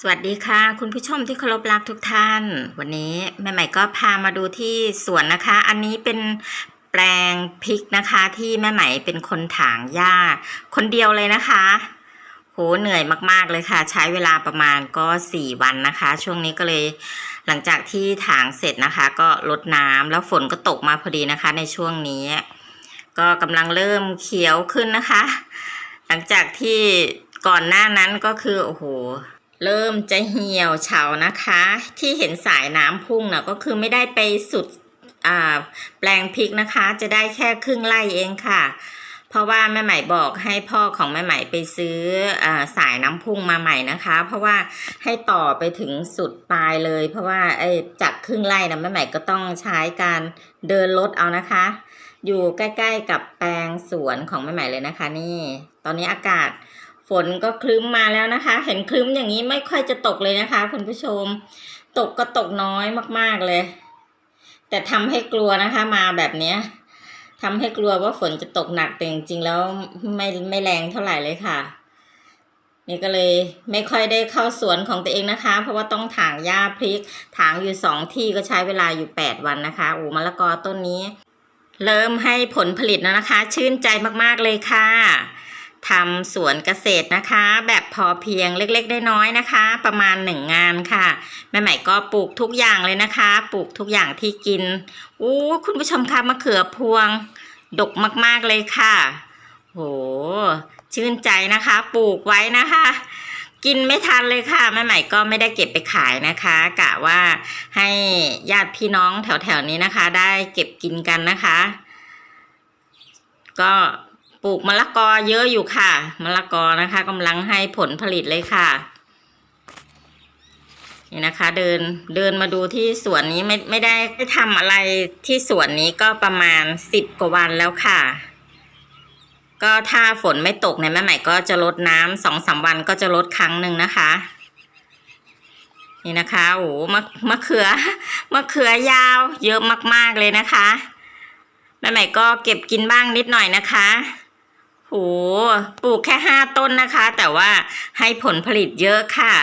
สวัสดีค่ะ คุณผู้ชมที่เคารพรักทุกท่าน วันนี้แม่ใหม่ก็พามาดูที่สวนนะคะ อันนี้เป็นแปลงพริกนะคะที่แม่ใหม่เป็นคนถางหญ้าคนเดียวเลยนะคะโหเหนื่อยมากๆเลยค่ะ ใช้เวลาประมาณก็สี่วันนะคะ ช่วงนี้ก็เลยหลังจากที่ถางเสร็จนะคะ ก็ลดน้ำแล้วฝนก็ตกมาพอดีนะคะ ในช่วงนี้ ก็กำลังเริ่มเขียวขึ้นนะคะ หลังจากที่ก่อนหน้านั้นก็คือโอ้โห เริ่มจะเหี่ยวเฉานะคะ ที่เห็นสายน้ำพุ่งนะก็คือไม่ได้ไปสุดแปลงพริกนะคะ จะได้แค่ครึ่งไร่เองค่ะ เพราะว่าแม่ใหม่บอกให้พ่อของแม่ใหม่ไปซื้ออสายน้ำพุ่งมาใหม่นะคะ เพราะว่าให้ต่อไปถึงสุดปลายเลย เพราะว่าไอ้จากครึ่งไร่นะแม่ใหม่ก็ต้องใช้การเดินรถเอานะคะ อยู่ใกล้ ๆ กับแปลงสวนของแม่ใหม่เลยนะคะ นี่ ตอนนี้อากาศ ฝนก็คลึ้มมาแล้วนะคะ เห็นคลึ้มอย่างนี้ไม่ค่อยจะตกเลยนะคะคุณผู้ชม ตกก็ตกน้อยมากๆเลย แต่ทำให้กลัวนะคะ มาแบบเนี้ยทำให้กลัวว่าฝนจะตกหนักแต่จริงๆแล้วไม่ไม่แรงเท่าไหร่เลยค่ะ นี่ก็เลยไม่ค่อยได้เข้าสวนของตัวเองนะคะ เพราะว่าต้องถางหญ้าพริก ถางอยู่สองที่ก็ใช้เวลาอยู่แปดวันนะคะโอ้มะละกอต้นนี้ เริ่มให้ผลผลิตแล้วนะคะ ชื่นใจมากๆเลยค่ะ ทำสวนเกษตรนะคะ แบบพอเพียงเล็กๆน้อยๆนะคะ ประมาณหนึ่งงานค่ะแม่ใหม่ก็ปลูกทุกอย่างเลยนะคะ ปลูกทุกอย่างที่กินอู้คุณผู้ชมคะมะเขือพวง ดกมากๆเลยค่ะ โห ชื่นใจนะคะ ปลูกไว้นะคะ กินไม่ทันเลยค่ะแม่ใหม่ก็ไม่ได้เก็บไปขายนะคะกะว่าให้ญาติพี่น้องแถวๆนี้นะคะ ได้เก็บกินกันนะคะ ก็ ลูกมะละกอเยอะอยู่ค่ะมะละกอนะคะกำลังให้ผลผลิตเลยค่ะนี่นะคะ เดินเดินมาดูที่สวนนี้ไม่ไม่ได้ได้ทำอะไรที่สวนนี้ก็ประมาณสิบกว่าวันแล้วค่ะ ก็ถ้าฝนไม่ตกเนี่ยแม่ใหม่ก็จะลดน้ำสองสามวันก็จะลดครั้งหนึ่งนะคะ นี่นะคะโอ้โหมะมะเขือมะเขือยาว เยอะมากๆเลยนะคะแม่ใหม่ก็เก็บกินบ้างนิดหน่อยนะคะ ปลูกแค่ห้าต้นนะคะ แต่ว่าให้ผลผลิตเยอะค่ะ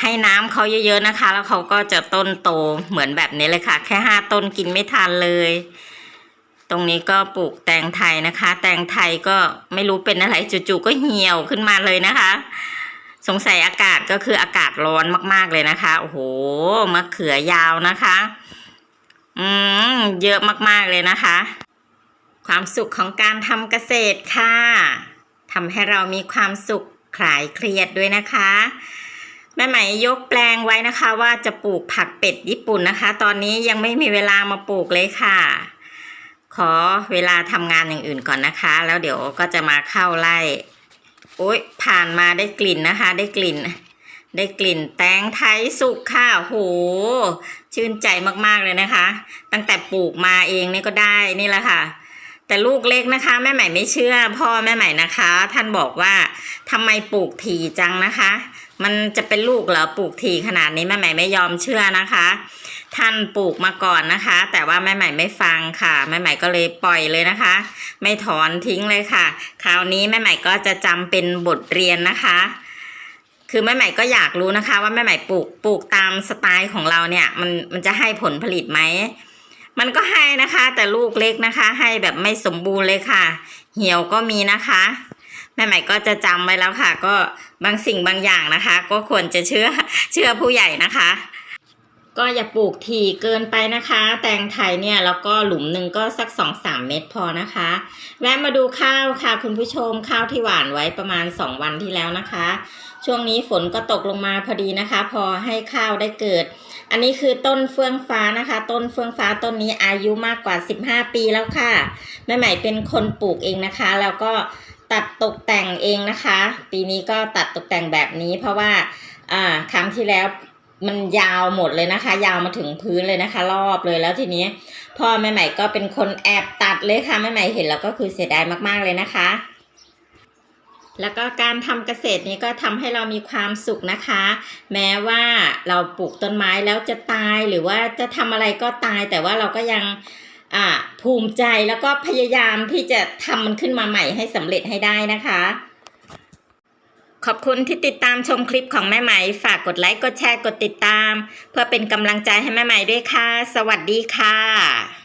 ให้น้ำเขาเยอะๆนะคะ แล้วเขาก็จะต้นโตเหมือนแบบนี้เลยค่ะ แค่ห้าต้นกินไม่ทันเลย ตรงนี้ก็ปลูกแตงไทยนะคะ แตงไทยก็ไม่รู้เป็นอะไรจู่ๆก็เหี่ยวขึ้นมาเลยนะคะ สงสัยอากาศก็คืออากาศร้อนมากๆเลยนะคะ โอ้โหมะเขือยาวนะคะ อืมเยอะมากๆเลยนะคะ ความสุขของการทำเกษตรค่ะทำให้เรามีความสุขคลายเครียดด้วยนะคะ แม่ไหมยกแปลงไว้นะคะ ว่าจะปลูกผักเป็ดญี่ปุ่นนะคะ ตอนนี้ยังไม่มีเวลามาปลูกเลยค่ะ ขอเวลาทำงานอย่างอื่นก่อนนะคะ แล้วเดี๋ยวก็จะมาเข้าไล่โอ๊ยผ่านมาได้กลิ่นนะคะ ได้กลิ่น ได้กลิ่นแตงไทยสุกค่ะโหชื่นใจมากๆเลยนะคะ ตั้งแต่ปลูกมาเองนี่ก็ได้นี่แหละค่ะ แต่ลูกเล็กนะคะ แม่ใหม่ไม่เชื่อ พ่อแม่ใหม่นะคะ ท่านบอกว่าทำไมปลูกถี่จังนะคะ มันจะเป็นลูกเหรอปลูกถี่ขนาดนี้แม่ใหม่ไม่ยอมเชื่อนะคะ ท่านปลูกมาก่อนนะคะ แต่ว่าแม่ใหม่ไม่ฟังค่ะแม่ใหม่ก็เลยปล่อยเลยนะคะ ไม่ถอนทิ้งเลยค่ะ คราวนี้แม่ใหม่ก็จะจำเป็นบทเรียนนะคะคือแม่ใหม่ก็อยากรู้นะคะ ว่าแม่ใหม่ปลูกปลูกตามสไตล์ของเราเนี่ยมันมันจะให้ผลผลิตไหม มันก็ให้นะคะ แต่ลูกเล็กนะคะ ให้แบบไม่สมบูรณ์เลยค่ะ เหี่ยวก็มีนะคะแม่ใหม่ก็จะจำไว้แล้วค่ะ ก็บางสิ่งบางอย่างนะคะ ก็ควรจะเชื่อเชื่อผู้ใหญ่นะคะ ก็อย่าปลูกถี่เกินไปนะคะ แตงไทยเนี่ยแล้วก็หลุมหนึ่งก็สักสองสามเม็ดพอนะคะ แวะมาดูข้าวค่ะคุณผู้ชมข้าวที่หวานไว้ประมาณสองวันที่แล้วนะคะ ช่วงนี้ฝนก็ตกลงมาพอดีนะคะ พอให้ข้าวได้เกิด อันนี้คือต้นเฟื่องฟ้านะคะ ต้นเฟื่องฟ้าต้นนี้อายุมากกว่า 15 ปีแล้วค่ะแม่ใหม่เป็นคนปลูกเองนะคะ แล้วก็ตัดตกแต่งเองนะคะ ปีนี้ก็ตัดตกแต่งแบบนี้เพราะว่าอ่าครั้งที่แล้ว มันยาวหมดเลยนะคะ ยาวมาถึงพื้นเลยนะคะ รอบเลยแล้วทีนี้พ่อแม่ใหม่ก็เป็นคนแอบตัดเลยค่ะแม่ใหม่เห็นแล้วก็คือเสียดายมากๆเลยนะคะ แล้วก็การทำเกษตรนี้ก็ทำให้เรามีความสุขนะคะ แม้ว่าเราปลูกต้นไม้แล้วจะตายหรือว่าจะทำอะไรก็ตาย แต่ว่าเราก็ยังอ่าภูมิใจแล้วก็พยายามที่จะทำมันขึ้นมาใหม่ให้สำเร็จให้ได้นะคะ ขอบคุณที่ติดตามชมคลิปของแม่ไหม ฝากกดไลค์ กดแชร์ กดติดตาม เพื่อเป็นกำลังใจให้แม่ไหมด้วยค่ะ สวัสดีค่ะ